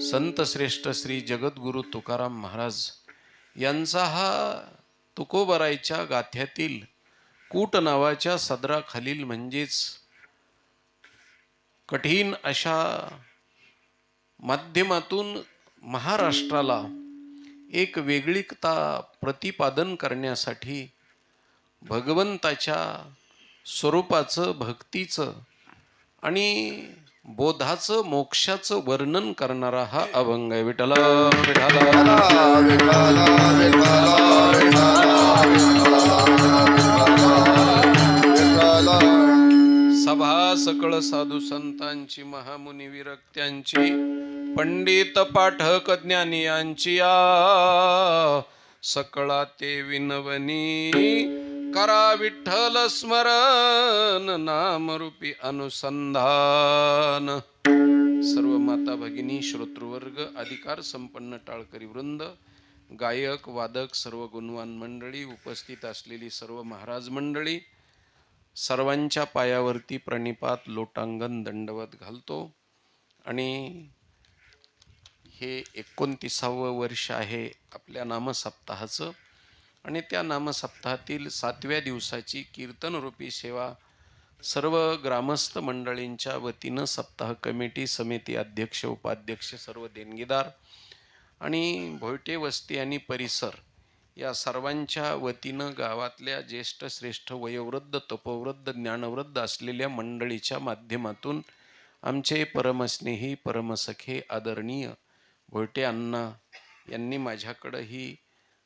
संत श्रेष्ठ श्री जगद्गुरु तुकाराम महाराज यांचा हा तुकोबरायच्या गाथ्यातील कूट नावाच्या सदराखालील म्हणजेच कठीण अशा माध्यमातून महाराष्ट्राला एक वेगळीकता प्रतिपादन करण्यासाठी भगवंताच्या स्वरूपाचं भक्तीचं आणि बोधाचं मोक्षाचं वर्णन करणारा हा अभंग आहे. विठला सभा सकळ साधू संतांची महामुनी विरक्त्यांची पंडित पाठक ज्ञानी यांची आ सकळा ते विनवनी करा विठ्ठल स्मरण नामरूपी अनुसंधान. सर्व माता भगिनी श्रोतृवर्ग अधिकार संपन्न टाळकरी वृंद गायक वादक सर्व गुणवान मंडळी उपस्थित असलेली सर्व महाराज मंडळी सर्वांच्या पायावरती प्रणिपात लोटांगण दंडवत घालतो. आणि हे एकोणतीसावं वर्ष आहे आपल्या नामसप्ताहाचं. आणि त्या नामसप्ताहातील सातव्या दिवसाची कीर्तनरूपी सेवा सर्व ग्रामस्थ मंडळींच्या वतीनं सप्ताह कमिटी समिती अध्यक्ष उपाध्यक्ष सर्व देणगीदार आणि भोयटे वस्ती आणि परिसर या सर्वांच्या वतीनं गावातल्या ज्येष्ठ श्रेष्ठ वयोवृद्ध तपोवृद्ध ज्ञानवृद्ध असलेल्या मंडळीच्या माध्यमातून आमचे परमस्नेही परमसखे आदरणीय भोयटे अण्णा यांनी माझ्याकडं ही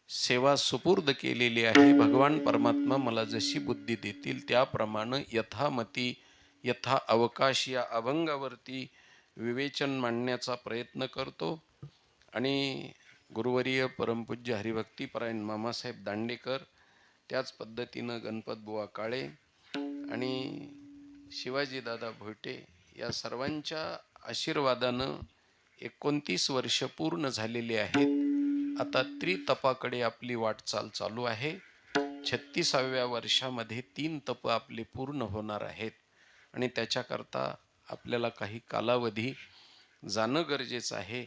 सेवा सुपूर्द केलेली आहे. भगवान परमात्मा मला जशी बुद्धी देतील त्याप्रमाणे यथामती यथा अवकाश या अभंगावरती विवेचन मांडण्याचा प्रयत्न करतो. आणि गुरुवर्य परमपूज्य हरिभक्तीपरायण मामासाहेब दांडेकर त्याच पद्धतीनं गणपत बुवा काळे आणि शिवाजीदादा भोयटे या सर्वांच्या आशीर्वादानं एकोणतीस वर्ष पूर्ण झालेली आहेत. आता त्रितपाकडे आपली वाटचाल चालू आहे. छत्तीसाव्या वर्षामध्ये तीन तप आपले पूर्ण होणार आहेत. आणि त्याच्याकरता आपल्याला काही कालावधी जाणं गरजेचं आहे.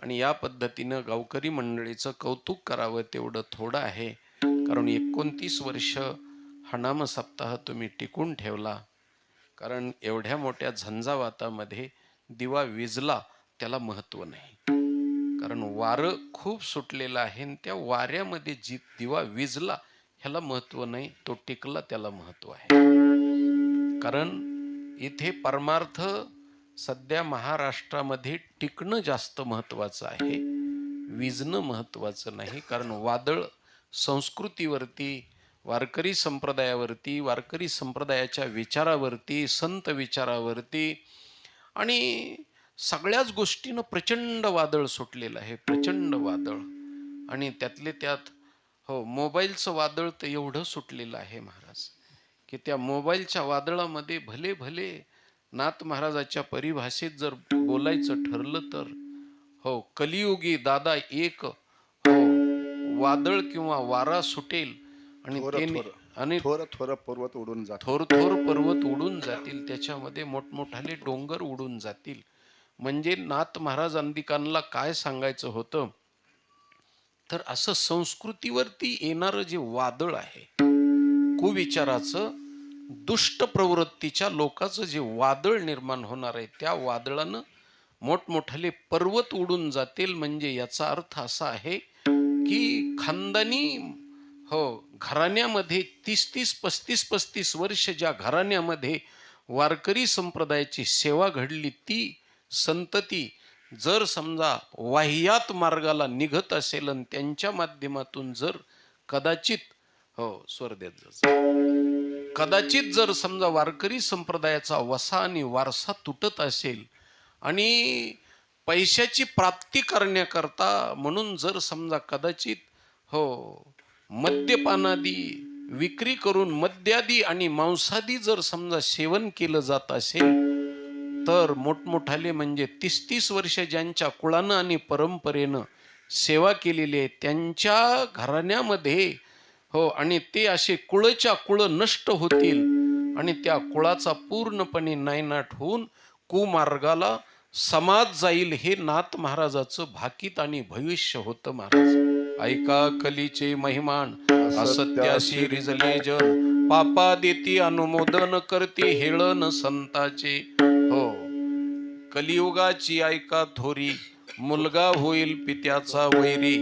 आणि या पद्धतीनं गावकरी मंडळीचं कौतुक करावं तेवढं थोडं आहे. कारण एकोणतीस वर्ष हा नामसप्ताह तुम्ही टिकून ठेवला. कारण एवढ्या मोठ्या झंझावातामध्ये दिवा विजला त्याला महत्त्व नाही. कारण वारं खूप सुटलेलं आहे आणि त्या वाऱ्यामध्ये जी दिवा विजला ह्याला महत्त्व नाही तो टिकला त्याला महत्त्व आहे. कारण इथे परमार्थ सध्या महाराष्ट्रामध्ये टिकणं जास्त महत्त्वाचं आहे विजणं महत्त्वाचं नाही कारण वादळ संस्कृतीवरती वारकरी संप्रदायावरती वारकरी संप्रदायाच्या विचारावरती संत विचारावरती आणि सगळ्याच गोष्टीनं प्रचंड वादळ सुटलेलं आहे प्रचंड वादळ आणि त्यातले त्यात हो मोबाईलचं वादळ तर एवढं सुटलेलं आहे महाराज की त्या मोबाईलच्या वादळामध्ये भले भले नाथ महाराजाच्या परिभाषेत जर बोलायचं ठरलं तर हो कलियुगी दादा एक हो वादळ किंवा वारा सुटेल आणि. आणि थोर थोर पर्वत उडून जात थोर थोर पर्वत उडून जातील त्याच्यामध्ये मोठमोठाले डोंगर उडून जातील म्हणजे नाथ महाराज अंदिकांना काय सांगायचं होतं? तर असं संस्कृतीवरती येणारं जे वादळ आहे कुविचाराचं दुष्ट प्रवृत्तीच्या लोकांचं जे वादळ निर्माण होणार आहे त्या वादळानं मोठमोठाले पर्वत उडून जातील. म्हणजे याचा अर्थ असा आहे की खानदानी हो घराण्यामध्ये तीस तीस पस्तीस पस्तीस वर्ष ज्या घराण्यामध्ये वारकरी संप्रदायाची सेवा घडली ती संतती जर समजा वाह्यात मार्गाला निघत असेल आणि त्यांच्या माध्यमातून जर कदाचित हो स्वर देत कदाचित जर समजा वारकरी संप्रदायाचा वसा आणि वारसा तुटत असेल आणि पैशाची प्राप्ती करण्याकरता म्हणून जर समजा कदाचित हो मद्यपानादी विक्री करून मद्यादी आणि मांसादी जर समजा सेवन केलं जात असेल तर मोठमोठाले म्हणजे तीस तीस वर्ष ज्यांच्या कुळानं आणि परंपरेनं सेवा केलेली आहे त्यांच्या घराण्यामध्ये हो आणि ते असे कुळच्या कुळ नष्ट होतील आणि त्या कुळाचा पूर्णपणे नायनाट होऊन कुमार्गाला समाज जाईल हे नाथ महाराजाचं भाकीत आणि भविष्य होतं महाराज. ऐका कलीचे महिमान असत्याशी रिजले जन पापा देती अनुमोदन करते हेळन संताचे. कलियुगाची ऐका थोरी. मुलगा होईल पित्याचा वैरी.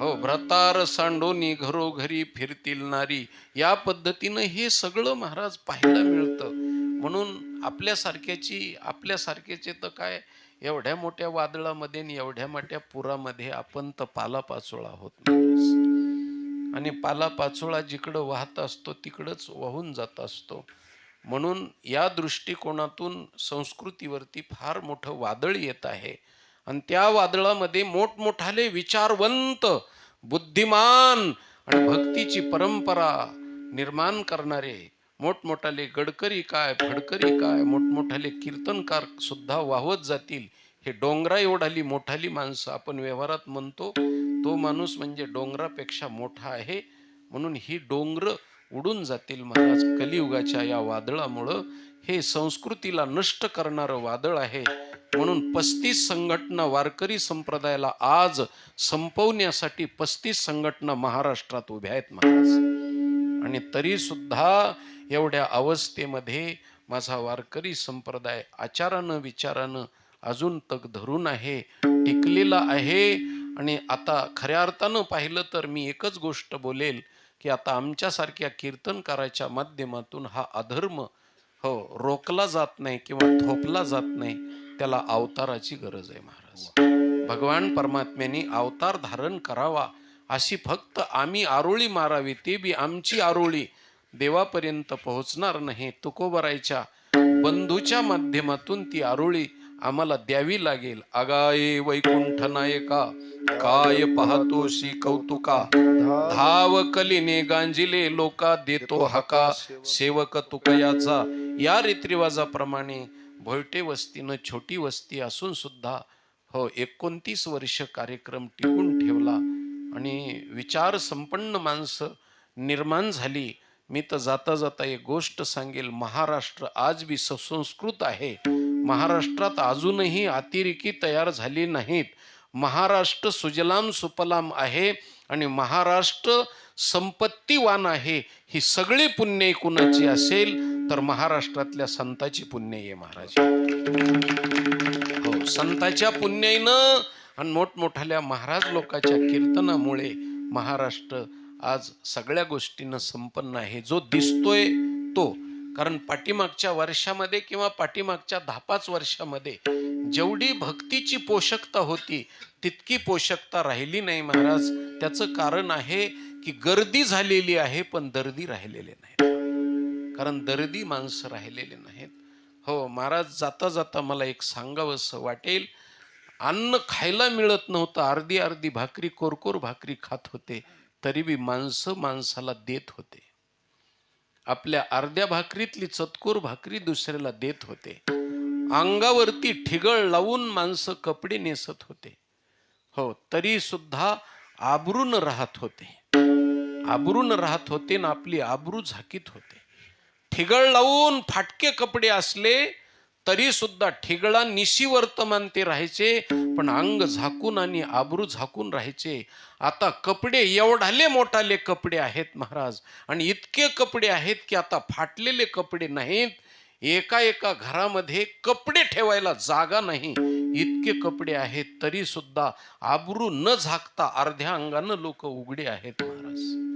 हो भ्रतार सांडोनी घरोघरी फिरतील नारी. या पद्धतीनं हे सगळं महाराज पाहायला मिळतं. म्हणून आपल्यासारख्याची आपल्यासारख्याचे तर काय? एवढ्या मोठ्या वादळामध्ये आणि एवढ्या मोठ्या पुरामध्ये आपण तर पालापाचोळा होत आणि पालापाचोळा जिकडं वाहत असतो तिकडंच वाहून जात असतो. म्हणून या दृष्टिकोनातून संस्कृतीवरती फार मोठं वादळ येत आहे. आणि त्या वादळामध्ये मोठमोठाले विचारवंत बुद्धिमान आणि भक्तीची परंपरा निर्माण करणारे मोठमोठाले गडकरी काय फडकरी काय मोठमोठाले कीर्तनकार सुद्धा वाहवत जातील. हे डोंगरा एवढाली मोठाली माणसं आपण व्यवहारात म्हणतो तो माणूस म्हणजे डोंगरापेक्षा मोठा आहे. म्हणून ही डोंगर उडून जातील महाराज कलियुगाच्या या वादळामुळं. हे संस्कृतीला नष्ट करणारं वादळ आहे. म्हणून पस्तीस संघटना वारकरी संप्रदायाला आज संपवण्यासाठी पस्तीस संघटना महाराष्ट्रात उभ्या आहेत महाराज. आणि तरी सुद्धा एवढ्या अवस्थेमध्ये माझा वारकरी संप्रदाय आचारानं विचारानं अजून तग धरून आहे टिकलेला आहे. आणि आता खऱ्या अर्थानं पाहिलं तर मी एकच गोष्ट बोलेल की आता आमच्यासारख्या कीर्तनकाराच्या माध्यमातून हा अधर्म हो रोखला जात नाही किंवा थोपला जात नाही त्याला अवताराची गरज आहे महाराज. भगवान परमात्म्याने अवतार धारण करावा अशी फक्त आम्ही आरोळी मारावी ते बी आमची आरोळी. देवापर्यंत पोहोचणार नाही तुकोबरायच्या बंधूच्या माध्यमातून ती आरोळी आम्हाला द्यावी लागेल. आगाये वैकुंठ नायका काय पाहतोशी कौतुका? धाव कलीने गांजिले लोका देतो हका. सेवक तुकयाचा या रीतिरिवाजाप्रमाणे भोयटे वस्तीनं छोटी वस्ती असून सुद्धा हो एकोणतीस वर्ष कार्यक्रम टिकून ठेवला आणि विचार संपन्न माणसं निर्माण झाली. मी तर जाता जाता एक गोष्ट सांगेल महाराष्ट्र आज बी सुसंस्कृत आहे. महाराष्ट्रात अजूनही अतिरेकी तयार झाली नाहीत. महाराष्ट्र सुजलाम सुपलाम आहे आणि महाराष्ट्र संपत्तीवान आहे ही सगळी पुण्य कुणाची असेल तर महाराष्ट्रातल्या संताची पुण्य आहे महाराज. हो संताच्या पुण्याईनं आणि मोठमोठाल्या महाराज लोकांच्या कीर्तनामुळे महाराष्ट्र आज सगळ्या गोष्टीनं संपन्न आहे. जो दिसतोय तो. कारण पाठीमागच्या वर्षामध्ये किंवा पाठीमागच्या दहा पाच वर्षामध्ये जेवढी भक्तीची पोषकता होती तितकी पोषकता राहिली नाही महाराज. त्याचं कारण आहे की गर्दी झालेली आहे पण दर्दी राहिलेले नाही कारण दर्दी माणसं राहिलेले नाहीत. हो महाराज जाता जाता मला एक सांगावंसं वाटेल. अन्न खायला मिळत नव्हतं. अर्धी अर्धी भाकरी कोरकोर भाकरी खात होते. तरी बी माणसं माणसाला देत होते. आपल्या अर्ध्या भाकरीतली चतकोर भाकरी दुसऱ्याला देत होते. अंगावरती ठिगळ लावून माणसं कपडे नेसत होते. हो तरी सुद्धा आबरून राहत होते. आबरून राहत होते ना आपली आबरू झाकीत होते. ठिगळ लावून फाटके कपडे असले तरी सुद्धा ठिगळा निशी वर्तमान ते राहायचे पण अंग झाकून आणि आबरू झाकून राहायचे. आता कपडे एवढाले मोठाले कपडे आहेत महाराज आणि इतके कपडे आहेत की आता फाटलेले कपडे नाहीत. एका एका घरामध्ये कपडे ठेवायला जागा नाही. इतके कपडे आहेत तरी सुद्धा आबरू न झाकता अर्ध्या अंगानं लोक उघडे आहेत महाराज.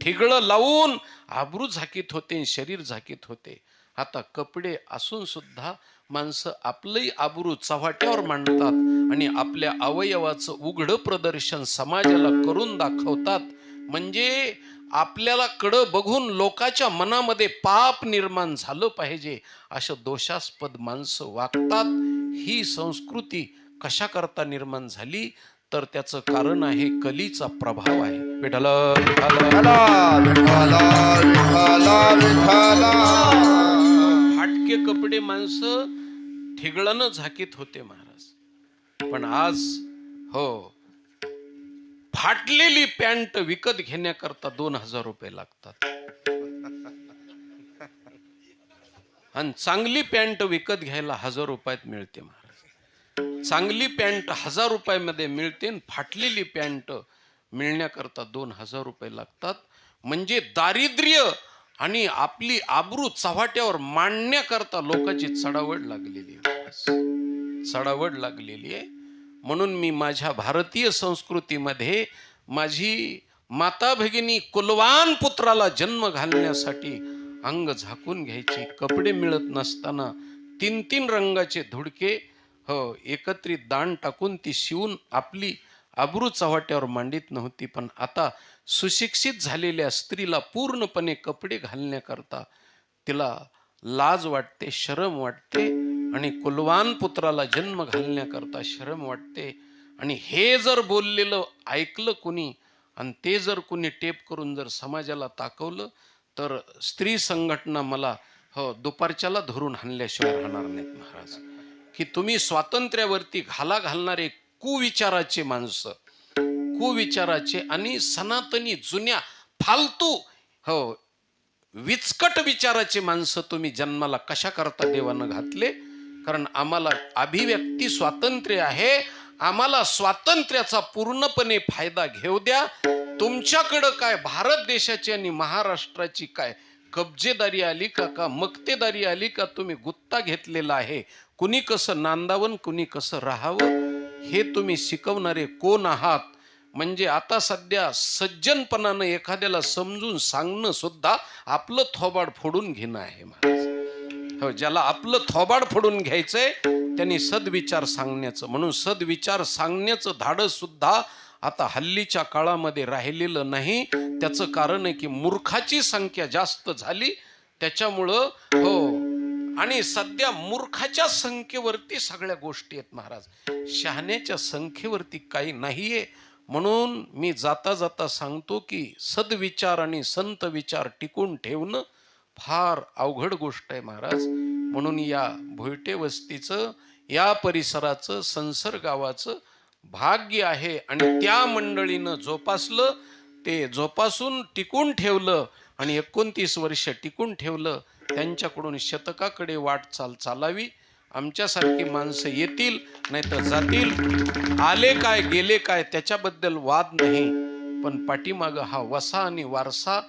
ठिगळं लावून आबरू झाकीत होते आणि शरीर झाकीत होते. आता कपडे असून सुद्धा माणसं आपलंही आबरू चव्हाट्यावर मांडतात आणि आपल्या अवयवाचं उघडं प्रदर्शन समाजाला करून दाखवतात. म्हणजे आपल्याला कडं बघून लोकाच्या मनामध्ये पाप निर्माण झालं पाहिजे अशा दोषास्पद माणसं वागतात. ही संस्कृती कशा करता निर्माण झाली? तर त्याचं कारण आहे कलीचा प्रभाव आहे. विठ्ठल विठ्ठल. फाटके कपडे माणसं ठिगळानं झाकीत होते महाराज. पण आज हो फाटलेली पॅन्ट विकत घेण्याकरता दोन हजार रुपये लागतात. आणि चांगली पॅन्ट विकत घ्यायला हजार रुपयात मिळते महाराज. चांगली पॅन्ट हजार रुपयामध्ये मिळते आणि फाटलेली पॅन्ट मिळण्याकरता दोन हजार रुपये लागतात. म्हणजे दारिद्र्य आणि आपली आबरू चव्हाट्यावर मांडण्याकरता लोकांची चढावड लागलेली आहे. चढावड लागलेली आहे. म्हणून मी माझ्या भारतीय संस्कृतीमध्ये माझी माता भगिनी कुलवान पुत्राला जन्म घालण्यासाठी अंग झाकून घ्यायची कपडे मिळत नसताना तीन तीन रंगाचे धुडके हो एकत्रित दाण टाकून ती शिवून आपली आबरू चव्हाट्यावर मांडित नव्हती. पण आता सुशिक्षित झालेल्या स्त्रीला पूर्णपणे कपडे घालण्याकरता तिला लाज वाटते शरम वाटते आणि कुलवान पुत्राला जन्म घालण्याकरता शरम वाटते. आणि हे जर बोललेलं ऐकलं कुणी आणि ते जर कुणी टेप करून जर समाजाला ताकवलं तर स्त्री संघटना मला हो दुपारच्याला धरून हाणल्याशिवाय राहणार नाहीत महाराज. की तुम्ही स्वातंत्र्यावरती घाला घालणारे कुविचाराचे माणसं कुविचाराचे आणि सनातनी जुन्या फालतू हो विचकट विचाराचे माणसं तुम्ही जन्माला कशा करता देवानं घातले? कारण आम्हाला अभिव्यक्ती स्वातंत्र्य आहे. आम्हाला स्वातंत्र्याचा पूर्णपणे फायदा घेऊ द्या. तुमच्याकडं काय भारत देशाची आणि महाराष्ट्राची काय कब्जेदारी आली का का मक्तेदारी आली का तुम्ही गुत्ता घेतलेला आहे? कुणी कसं नांदावं कुणी कसं राहावं? हे तुम्ही शिकवणारे कोण आहात? म्हणजे आता सध्या सज्जनपणानं एखाद्याला समजून सांगणं सुद्धा आपलं थोबाड फोडून घेणं आहे महाराज. हो ज्याला आपलं थोबाड फोडून घ्यायचंय त्यांनी सदविचार सांगण्याचं म्हणून सदविचार सांगण्याचं धाडस सुद्धा आता हल्लीच्या काळामध्ये राहिलेलं नाही. त्याचं कारण आहे की मूर्खाची संख्या जास्त झाली. त्याच्यामुळं हो आणि सध्या मूर्खाच्या संख्येवरती सगळ्या गोष्टी आहेत महाराज. शहाण्याच्या संख्येवरती काही नाहीये. म्हणून मी जाता जाता सांगतो की सदविचार आणि संत विचार टिकून ठेवणं फार अवघड गोष्ट आहे महाराज. म्हणून या भोयटे वस्तीचं या परिसराचं संसर गावाचं भाग्य आहे आणि त्या मंडळीनं जोपासलं ते जोपासून टिकून ठेवलं आणि एकोणतीस वर्ष टिकून ठेवलं त्यांच्याकडून शतकाकडे वाटचाल चालावी. आमच्यासारखी माणसं येतील नाहीतर जातील. आले काय गेले काय त्याच्याबद्दल वाद नाही. पण पाठीमागं हा वसा आणि वारसा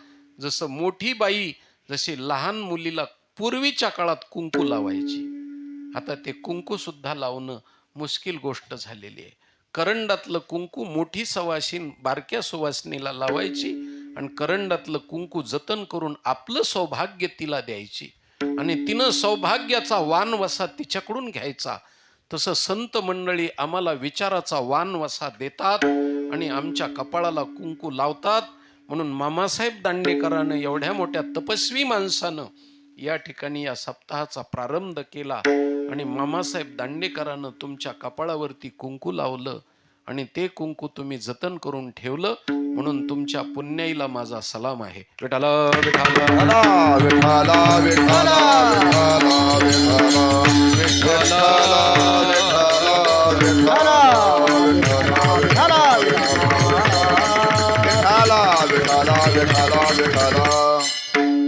जसं मोठी बाई जशी लहान मुलीला पूर्वीच्या काळात कुंकू लावायची. आता ते कुंकू सुद्धा लावणं मुश्किल गोष्ट झालेली आहे. करंडातलं कुंकू मोठी सवासीन बारक्या सुवासिनीला लावायची आणि करंडातलं कुंकू जतन करून आपलं सौभाग्य तिला द्यायची. आणि तिनं सौभाग्याचा वानवसा तिच्याकडून घ्यायचा. तसं संत मंडळी आम्हाला विचाराचा वानवसा देतात आणि आमच्या कपाळाला कुंकू लावतात. म्हणून मामासाहेब दांडेकरानं एवढ्या मोठ्या तपस्वी माणसानं या ठिकाणी या सप्ताहाचा प्रारंभ केला आणि मामासाहेब दांडेकरानं तुमच्या कपाळावरती कुंकू लावलं. आणि ते कुंकू तुम्ही जतन करून ठेवलं म्हणून तुमच्या पुण्याईला माझा सलाम आहे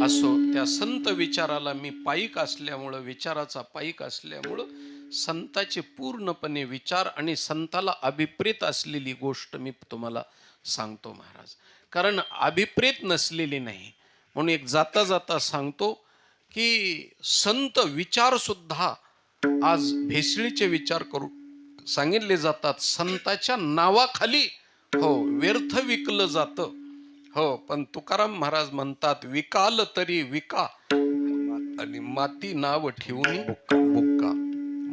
असो त्या संत विचाराला मी पायिक असल्यामुळं विचाराचा पायिक असल्यामुळं संताचे पूर्णपणे विचार आणि संताला अभिप्रेत असलेली गोष्ट मी तुम्हाला सांगतो महाराज. कारण अभिप्रेत नसलेली नाही. म्हणून एक जाता जाता सांगतो की संत विचार सुद्धा आज भेसळीचे विचार करू सांगितले जातात. संताच्या नावाखाली हो व्यर्थ विकलं जातं. हो पण तुकाराम महाराज म्हणतात विकाल तरी विका. आणि माती नाव ठेवून बुक्का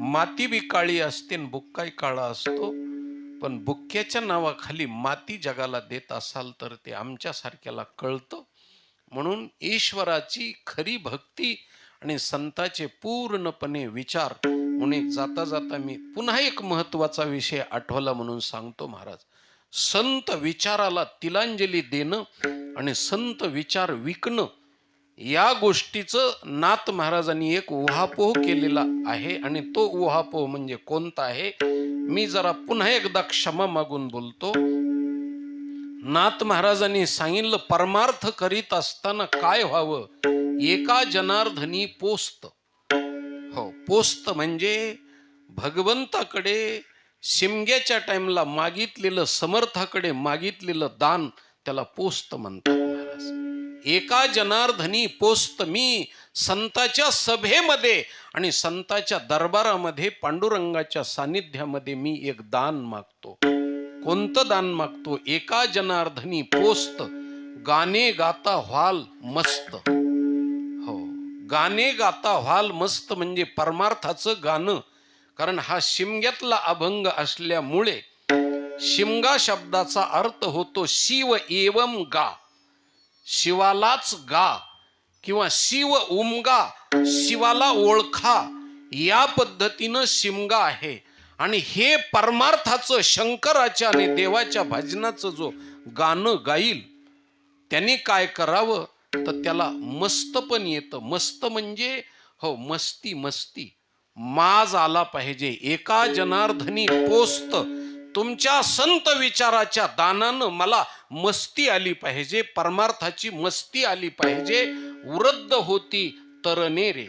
माती बी काळी असते आणि बुक्काही काळा असतो. पण बुक्क्याच्या नावाखाली माती जगाला देत असाल तर ते आमच्यासारख्याला कळतं. म्हणून ईश्वराची खरी भक्ती आणि संताचे पूर्णपणे विचार म्हणून जाता जाता मी पुन्हा एक महत्त्वाचा विषय आठवला म्हणून सांगतो महाराज. संत विचाराला तिलांजली देणं आणि संत विचार विकणं या गोष्टीचं नाथ महाराजांनी एक उहापोह केलेला आहे आणि तो उहापोह म्हणजे कोणता आहे? मी जरा पुन्हा एकदा क्षमा मागून बोलतो. नाथ महाराजांनी सांगितलं परमार्थ करीत असताना काय व्हावं? एका जनार्दनी पोस्त. हो पोस्त म्हणजे भगवंताकडे शिमग्याच्या टाइमला मागितलेलं समर्थाकडे मागितलेलं दान त्याला पोस्त म्हणतात महाराज. एका जनार्दनी पोस्त मी संताच्या सभेमध्ये आणि संताच्या दरबारामध्ये पांडुरंगाच्या सानिध्यामध्ये मी एक दान मागतो. कोणतं दान मागतो? एका जनार्दनी पोस्त गाणे गाता व्हाल मस्त. हो गाणे गाता व्हाल मस्त म्हणजे परमार्थाचं गाणं. कारण हा शिमग्यातला अभंग असल्यामुळे शिमगा शब्दाचा अर्थ होतो शिव एवम गा. शिवालाच गा किंवा शिव उमगा शिवाला ओळखा या पद्धतीनं शिमगा आहे. आणि हे परमार्थाचं शंकराच्या आणि देवाच्या भजनाचं जो गाणं गाईल त्याने काय करावं? तर त्याला मस्त पण येतं. मस्त म्हणजे हो मस्ती मस्ती. माज आला पाहिजे. एका जनार्दनी पोस्त. तुमच्या संत विचाराच्या दानानं मला मस्ती आली पाहिजे परमार्थाची मस्ती आली पाहिजे. वृद्ध होती तरणे रे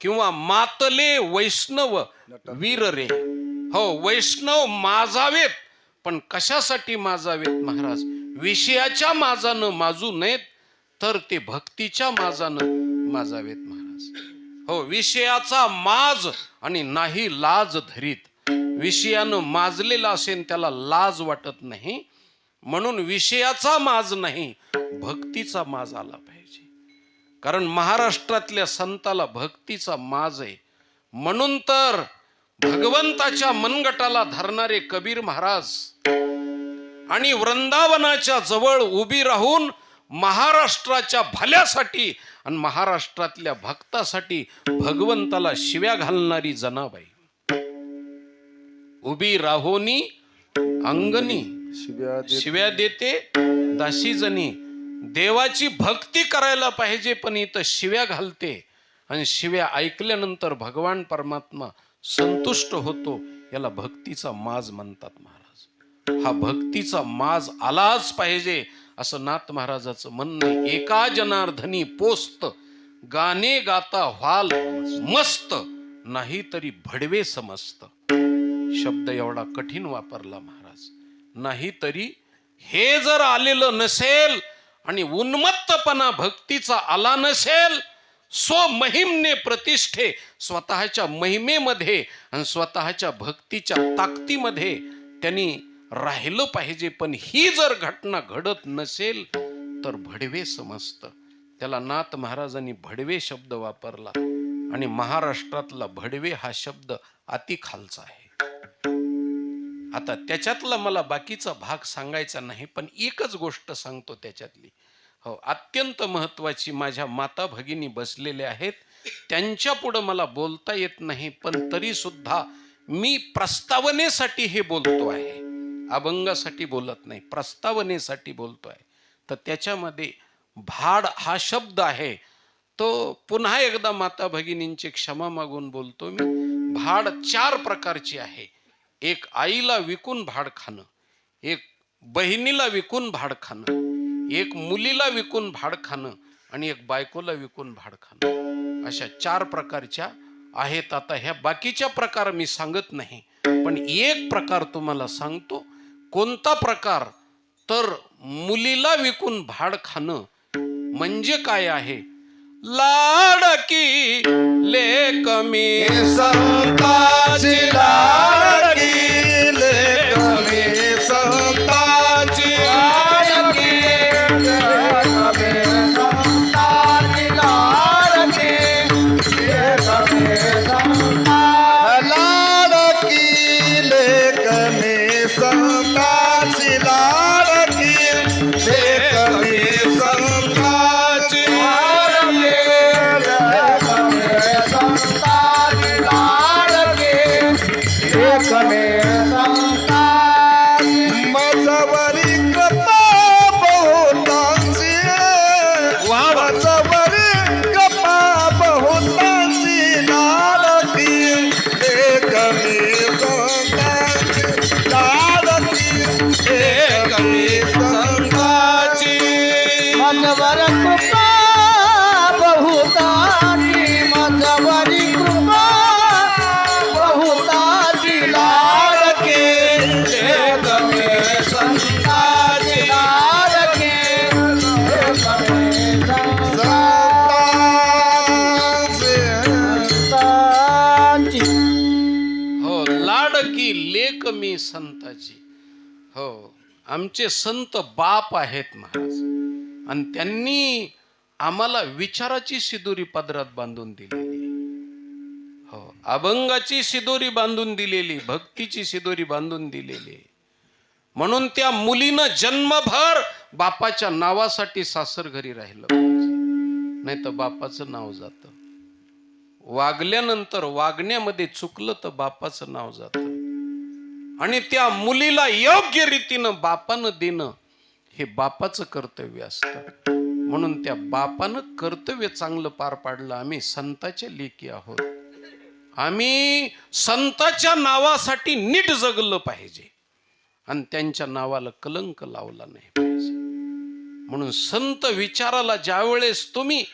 किंवा मातले वैष्णव वीर रे. हो वैष्णव माजावेत पण कशासाठी माजावेत महाराज? विषयाच्या माझानं माजू नयेत तर ते भक्तीच्या माझानं माजावेत महाराज. हो विषयाचा माज आणि नाही लाज धरीत. विषयानं माजलेला असेल त्याला लाज वाटत नाही. म्हणून विषयाचा माज नाही भक्तीचा माज आला पाहिजे. कारण महाराष्ट्रातल्या संताला भक्तीचा माज आहे. म्हणून तर भगवंताच्या मनगटाला धरणारे कबीर महाराज आणि वृंदावनाच्या जवळ उभी राहून महाराष्ट्राच्या भल्यासाठी आणि महाराष्ट्रातल्या भक्तासाठी भगवंताला शिव्या घालणारी जनाबाई. उभी राहोनी अंगणी शिव्या देत. शिव्या देते दासीजनी. देवाची भक्ती करायला पाहिजे पण इथं शिव्या घालते. आणि शिव्या ऐकल्यानंतर भगवान परमात्मा संतुष्ट होतो याला भक्तीचा माज म्हणतात महाराज. हा भक्तीचा माज आलाच पाहिजे असं नाथ महाराजाचं म्हणणं. एका जनार्दनी पोस्त गाणे गाता व्हाल मस्त नाही तरी भडवे समस्त. शब्द एवढा कठीण वापरला महाराज. नाही तरी हे जर आलेलं नसेल आणि उन्मत्तपणा भक्तीचा आला नसेल स्व महिमने प्रतिष्ठे स्वतःच्या महिमेमध्ये आणि स्वतःच्या भक्तीच्या ताकदीमध्ये त्यांनी राहिलं पाहिजे. पण ही जर घटना घडत नसेल तर भडवे समजतं त्याला नाथ महाराजांनी भडवे शब्द वापरला आणि महाराष्ट्रातला भडवे हा शब्द अति खालचा आहे. आता त्याच्यातला मला बाकीचा भाग सांगायचा नाही पण एकच गोष्ट सांगतो त्याच्यातली. हो अत्यंत महत्वाची माझ्या माता भगिनी बसलेल्या आहेत. त्यांच्या पुढं मला बोलता येत नाही पण तरी सुद्धा मी प्रस्तावनेसाठी हे बोलतो आहे. अभंगासाठी बोलत नाही प्रस्तावनेसाठी बोलतो आहे. तर त्याच्यामध्ये भाड हा शब्द आहे. तो पुन्हा एकदा माता भगिनींची क्षमा मागून बोलतो मी. भाड चार प्रकारची आहे. एक आईला विकून भाड खाणं एक बहिणीला विकून भाड खाणं एक मुलीला विकून भाड खाणं आणि एक बायकोला विकून भाड खाणं. अशा चार प्रकारच्या आहेत आता. ह्या बाकीच्या प्रकार मी सांगत नाही पण एक प्रकार तुम्हाला सांगतो. कोणता प्रकार? तर मुलीला विकून भाड खाणं म्हणजे काय आहे? लाडकी ले कमी संताची लाड. लाडकी आमचे संत बाप आहेत महाराज. आणि त्यांनी आम्हाला विचाराची सिदुरी पदरात बांधून दिलेली. हो अभंगाची सिदोरी बांधून दिलेली भक्तीची सिदोरी बांधून दिलेली. म्हणून त्या मुलीनं जन्मभर बापाच्या नावासाठी सासर घरी राहिलं नाही तर बापाचं नाव जातं. वागल्यानंतर वागण्यामध्ये चुकलं तर बापाचं नाव जातं. आणि त्या मुलीला योग्य रीतीनं बापानं देणं हे बापाचं कर्तव्य असतं. म्हणून त्या बापानं कर्तव्य चांगलं पार पाडलं आम्ही संताच्या लेखी आहोत. आम्ही संताच्या नावासाठी नीट जगलं पाहिजे. आणि त्यांच्या नावाला कलंक लावला नाही पाहिजे. म्हणून संत विचाराला ज्यावेळेस तुम्ही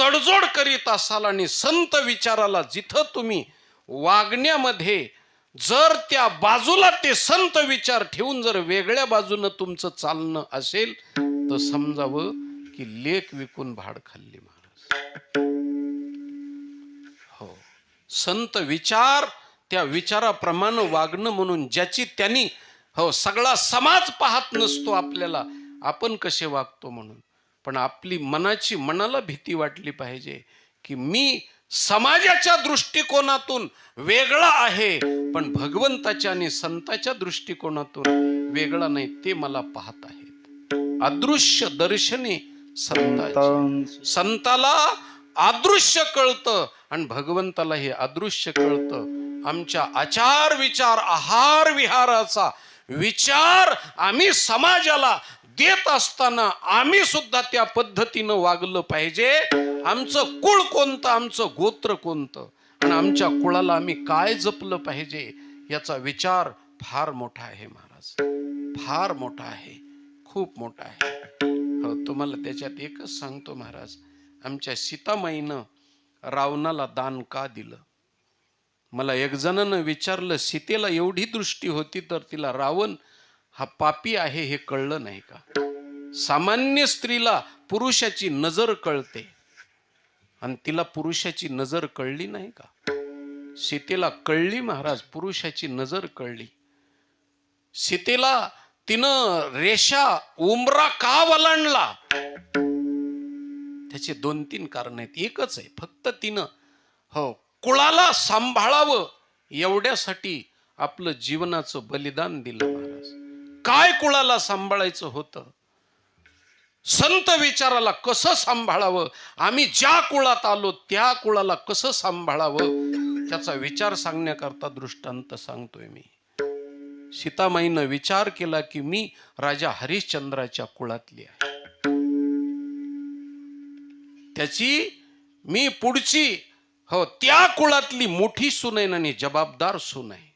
तडजोड करीत असाल आणि संत विचाराला जिथं तुम्ही वागण्यामध्ये जर त्या बाजूला ते संत विचार ठेवून जर वेगळ्या बाजूनं तुमचं चालणं असेल तर समजावं की लेख विकून भाड खाल्ली महाराज हो. संत विचार त्या विचाराप्रमाणे वागणं म्हणून ज्याची त्यांनी हो सगळा समाज पाहत नसतो आपल्याला आपण कसे वागतो म्हणून. पण आपली मनाची मनाला भीती वाटली पाहिजे की मी समाजाच्या दृष्टिकोनातून वेगळा आहे पण भगवंताच्या आणि संताच्या दृष्टिकोनातून वेगळा नाही ते मला पाहत आहेत. अदृश्य दर्शने संताला अदृश्य कळतं आणि भगवंताला हे अदृश्य कळतं. आमच्या आचार विचार आहार विहाराचा विचार आम्ही समाजाला देत असताना आम्ही सुद्धा त्या पद्धतीनं वागलं पाहिजे. आमचं कुळ कोणतं आमचं गोत्र कोणतं? आणि आमच्या कुळाला आम्ही काय जपलं पाहिजे याचा विचार फार मोठा आहे महाराज. फार मोठा आहे. खूप मोठा आहे. हो तुम्हाला त्याच्यात एकच सांगतो महाराज. आमच्या सीतामाईनं रावणाला दान का दिलं? मला एक जणानं विचारलं सीतेला एवढी दृष्टी होती तर तिला रावण हा पापी आहे हे कळलं नाही का? सामान्य स्त्रीला पुरुषाची नजर कळते. आणि तिला पुरुषाची नजर कळली नाही का? सीतेला कळली महाराज पुरुषाची नजर कळली. सीतेला तिनं रेषा उमरा का वलांडला? त्याचे दोन तीन कारण आहेत. एकच आहे फक्त तिनं हो कुळाला सांभाळावं एवढ्यासाठी आपलं जीवनाचं बलिदान दिलं महाराज. काय कुळाला सांभाळायचं होतं? संत विचाराला कसं सांभाळावं? आम्ही ज्या कुळात आलो त्या कुळाला कसं सांभाळावं? त्याचा विचार सांगण्याकरता दृष्टांत सांगतोय मी. सीतामाईनं विचार केला की मी राजा हरिश्चंद्राच्या कुळातली आहे. त्याची मी पुढची हो त्या कुळातली मोठी सुनैन आणि जबाबदार सुन आहे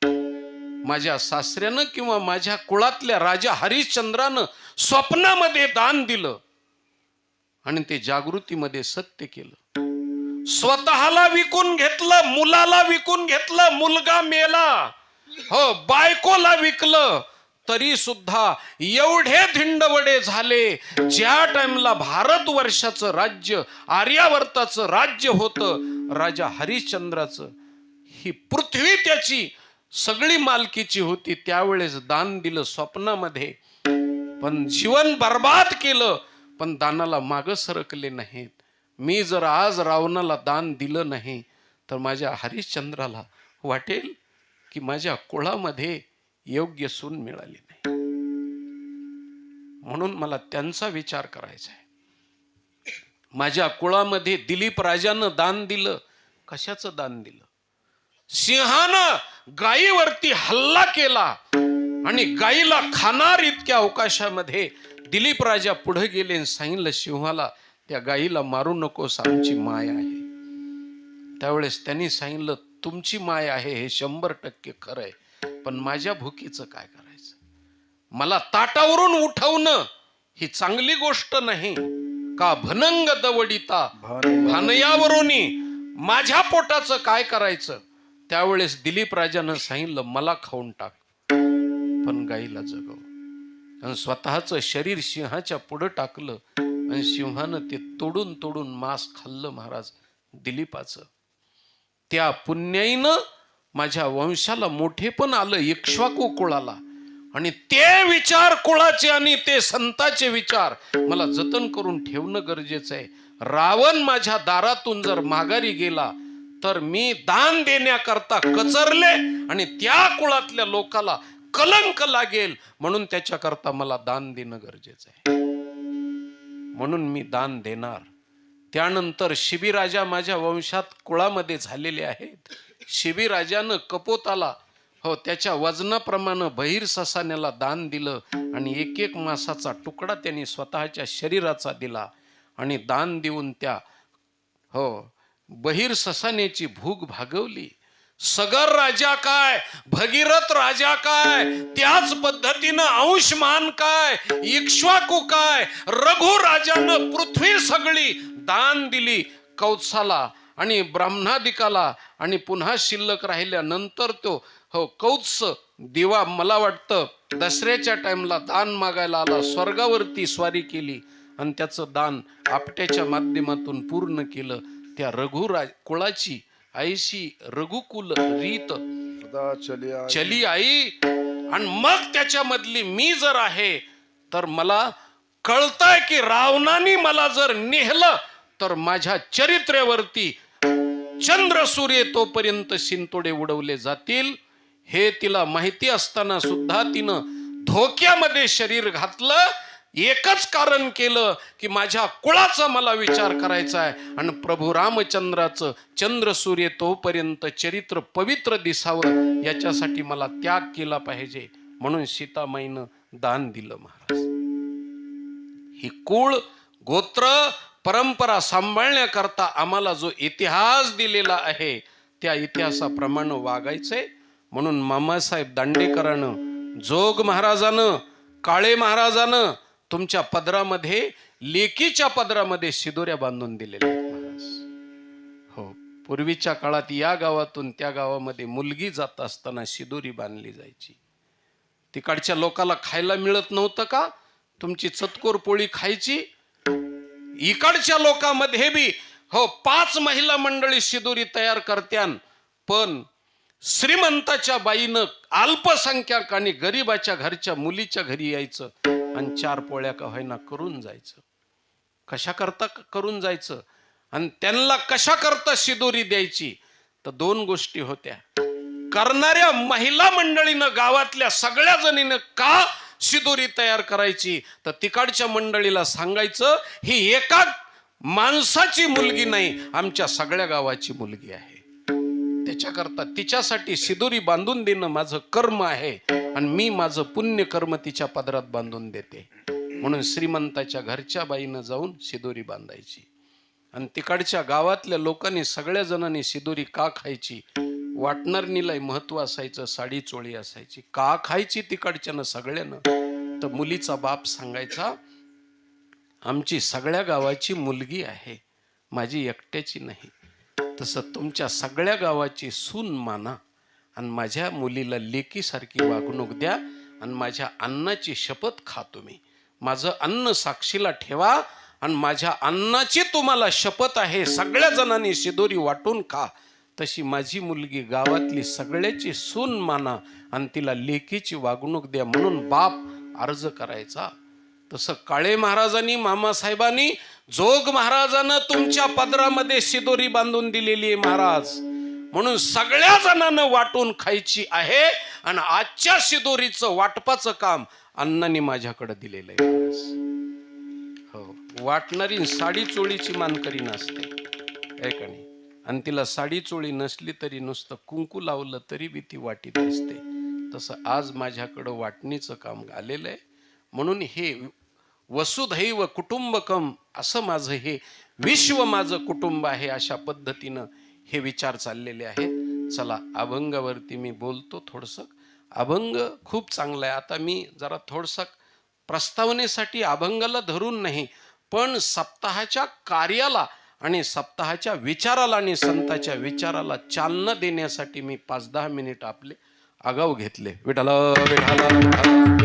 माझ्या सासऱ्यानं किंवा माझ्या कुळातल्या राजा हरिश्चंद्रानं स्वप्नामध्ये दान दिलं. आणि ते जागृतीमध्ये सत्य केलं. स्वतःला विकून घेतलं मुलाला विकून घेतलं मुलगा मेला. हो बायकोला विकलं. तरी सुद्धा एवढे धिंडवडे झाले. ज्या टाइमला भारत वर्षाचं राज्य आर्यावर्ताचं राज्य होतं राजा हरिश्चंद्राचं ही पृथ्वी त्याची सगळी मालकीची होती त्यावेळेस दान दिलं स्वप्नामध्ये. पण जीवन बर्बाद केलं पण दानाला मागं सरकले नाहीत. मी जर आज रावणाला दान दिलं नाही तर माझ्या हरिश्चंद्राला वाटेल की माझ्या कुळामध्ये योग्य सून मिळाली नाही. म्हणून मला त्यांचा विचार करायचा आहे. माझ्या कुळामध्ये दिलीप राजानं दान दिलं कशाचं दान दिलं? सिंहानं गायीवरती हल्ला केला आणि गायीला खाणार इतक्या अवकाशामध्ये दिलीप राजा पुढे गेले आणि सांगितलं सिंहाला त्या गायीला मारू नकोस आमची माय आहे. त्यावेळेस त्यांनी सांगितलं तुमची माय आहे हे शंभर टक्के खरं आहे पण माझ्या भुकीचं काय करायचं? मला ताटावरून उठवणं ही चांगली गोष्ट नाही. का भनंग दवडिता? भानयावरून माझ्या पोटाचं काय करायचं? त्यावेळेस दिलीप राजानं सांगितलं मला खाऊन टाक पण गाईला जगव. आणि स्वतःचं शरीर सिंहाच्या पुढं टाकलं आणि सिंहानं ते तोडून तोडून मांस खाल्लं महाराज दिलीपाचं. त्या पुण्याईनं माझ्या वंशाला मोठे पण आलं इक्ष्वाकू कुळाला. आणि ते विचार कुळाचे आणि ते संताचे विचार मला जतन करून ठेवणं गरजेचं आहे. रावण माझ्या दारातून जर माघारी गेला तर मी दान देण्याकरता कचरले आणि त्या कुळातल्या लोकाला कलंक लागेल म्हणून त्याच्याकरता मला दान देणं गरजेचं आहे. म्हणून मी दान देणार. त्यानंतर शिबीराजा माझ्या वंशात कुळामध्ये झालेले आहेत. शिबीराजानं कपोताला हो त्याच्या वजनाप्रमाणे बहिर ससाण्याला दान दिलं आणि एक एक मासाचा तुकडा त्यांनी स्वतःच्या शरीराचा दिला आणि दान देऊन त्या हो बहिर ससाण्याची भूक भागवली. सगर राजा काय? भगीरथ राजा काय? त्याच पद्धतीनं अंशमान काय? इक्ष्वाकू काय? रघु राजानं पृथ्वी सगळी दान दिली कौत्साला आणि ब्राह्मणादिकाला आणि पुन्हा शिल्लक राहिल्यानंतर तो हो कौत्स दिवा मला वाटतं दसऱ्याच्या टाइमला दान मागायला आला स्वर्गावरती स्वारी केली आणि त्याचं दान आपट्याच्या माध्यमातून पूर्ण केलं. त्या रघुराज कुळाची आईशी रघुकुल रीत सदा चली आई. चली आई. आणि मग त्याच्यामधली मी जर आहे तर मला कळतंय की रावणाने मला जर नेहलं तर माझ्या चरित्र्यावरती चंद्र सूर्य तोपर्यंत शिंतोडे उडवले जातील. हे तिला माहिती असताना सुद्धा तिनं धोक्यामध्ये शरीर घातलं. एकच कारण केलं की माझ्या कुळाचा मला विचार करायचा आहे. आणि प्रभू रामचंद्राचं चंद्र सूर्य तोपर्यंत चरित्र पवित्र दिसावं याच्यासाठी मला त्याग केला पाहिजे. म्हणून सीतामाईनं दान दिलं महाराज. ही कुळ गोत्र परंपरा सांभाळण्याकरता आम्हाला जो इतिहास दिलेला आहे त्या इतिहासाप्रमाणे वागायचंय. म्हणून मामासाहेब दांडेकरानं जोग महाराजानं काळे महाराजानं तुमच्या पदरामध्ये लेकीच्या पदरामध्ये शिदोऱ्या बांधून दिलेल्या महाराज. हो पूर्वीच्या काळात या गावातून त्या गावामध्ये मुलगी जात असताना शिदोरी बांधली जायची. तिकडच्या लोकाला खायला मिळत नव्हतं का? तुमची चतकोर पोळी खायची? इकडच्या लोकांमध्ये बी हो पाच महिला मंडळी शिदोरी तयार करत्यान पण श्रीमंताच्या बाईनं अल्पसंख्याक आणि गरीबाच्या घरच्या मुलीच्या घरी यायचं. आणि चार पोळ्या का होईना करून जायचं. कशा करता करून जायचं? आणि त्यांना कशा करता शिदोरी द्यायची? तर दोन गोष्टी होत्या. करणाऱ्या महिला मंडळीनं गावातल्या सगळ्या जणीनं का शिदोरी तयार करायची? तर तिकडच्या मंडळीला सांगायचं ही एका माणसाची मुलगी नाही आमच्या सगळ्या गावाची मुलगी आहे. त्याच्याकरता तिच्यासाठी सिदुरी बांधून देणं माझं कर्म आहे आणि मी माझं पुण्य कर्म तिच्या पदरात बांधून देते. म्हणून श्रीमंताच्या घरच्या बाईनं जाऊन सिदुरी बांधायची. आणि तिकडच्या गावातल्या लोकांनी सगळ्या जणांनी सिदुरी का खायची? वाटणारणीलाही महत्त्व असायचं साडी चोळी असायची. का खायची तिकडच्यानं सगळ्यानं? तर मुलीचा बाप सांगायचा आमची सगळ्या गावाची मुलगी आहे माझी एकट्याची नाही. तसं तुमच्या सगळ्या गावाची सून माना आणि माझ्या मुलीला लेकीसारखी वागणूक द्या आणि माझ्या अन्नाची शपथ खा तुम्ही. माझं अन्न साक्षीला ठेवा आणि माझ्या अन्नाची तुम्हाला शपथ आहे. सगळ्या जणांनी शिदोरी वाटून खा. तशी माझी मुलगी गावातली सगळ्याची सून माना आणि तिला लेकीची वागणूक द्या म्हणून बाप अर्ज करायचा. तसं काळे महाराजांनी मामासाहेबांनी जोग महाराजानं तुमच्या पदरामध्ये शिदोरी बांधून दिलेली आहे महाराज. म्हणून सगळ्या जणांना वाटून खायची आहे आणि आजच्या शिदोरीचं वाटपाचं काम अण्णांनी माझ्याकडे दिलेलं आहे हो वाटणारी साडी चोळीची मानकरी नसते आहे का नाही? आणि तिला साडी चोळी नसली तरी नुसतं कुंकू लावलं तरी बी ती वाटीत असते. तसं आज माझ्याकडं वाटणीचं काम आलेलं आहे. म्हणून हे वसुधैव कुटुंबकम असं माझं हे विश्व माझं कुटुंब आहे अशा पद्धतीनं हे विचार चाललेले आहेत. चला अभंगावरती मी बोलतो थोडंसं. अभंग खूप चांगला आहे. आता मी जरा थोडसा प्रस्तावनेसाठी अभंगाला धरून नाही पण सप्ताहाच्या कार्याला आणि सप्ताहाच्या विचाराला आणि संताच्या विचाराला चालना देण्यासाठी मी पाच दहा मिनिट आपले आगाऊ घेतले. विठाला विठाला